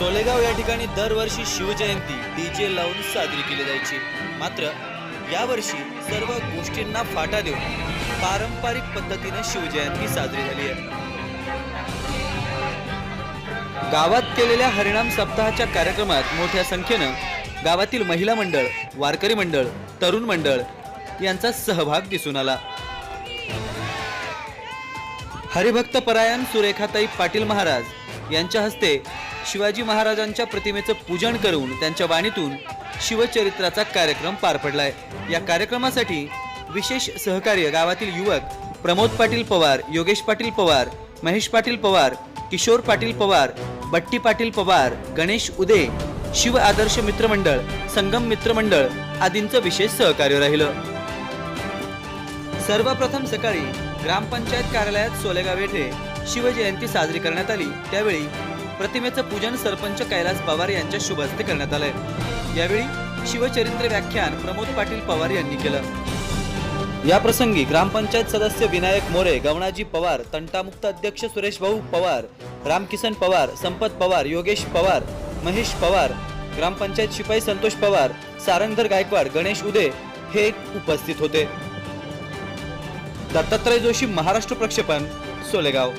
सोलेगाव या ठिकाणी दरवर्षी शिवजयंती डीजे लावून साजरी केली जायची. मात्र यावर्षी सर्व गोष्टींना फाटा देऊन पारंपरिक पद्धतीने शिवजयंती साजरी झाली आहे. गावात केलेल्या हरिणाम सप्ताहाच्या कार्यक्रमात मोठ्या संख्येनं गावातील महिला मंडळ वारकरी मंडळ तरुण मंडळ यांचा सहभाग दिसून आला. हरिभक्त परायण सुरेखाताई पाटील महाराज यांच्या हस्ते शिवाजी महाराजांच्या प्रतिमेचं पूजन करून त्यांच्या वाणीतून शिवचरित्राचा कार्यक्रम पार पडलाय. या कार्यक्रमासाठी विशेष सहकार्य गावातील युवक प्रमोद पाटील पवार योगेश पाटील पवार महेश पाटील पवार किशोर पाटील पवार बट्टी पाटील पवार गणेश उदे शिव आदर्श मित्रमंडळ संगम मित्रमंडळ आदींचं विशेष सहकार्य राहिलं. सर्वप्रथम सकाळी ग्रामपंचायत कार्यालयात सोलेगाव येथे शिवजयंती साजरी करण्यात आली. त्यावेळी प्रतिमेचं पूजन सरपंच कैलास पवार यांच्या शुभ हस्ते करण्यात आलंय. यावेळी शिवचरित्र व्याख्यान प्रमोद पाटील पवार यांनी केलं. या प्रसंगी ग्रामपंचायत सदस्य विनायक मोरे गवणाजी पवार तंटामुक्त अध्यक्ष सुरेश भाऊ पवार रामकिसन पवार संपत पवार योगेश पवार महेश पवार ग्रामपंचायत शिपाई संतोष पवार सारंगधर गायकवाड गणेश उदे हे उपस्थित होते. दत्तात्रय जोशी महाराष्ट्र प्रक्षेपण सोलेगाव.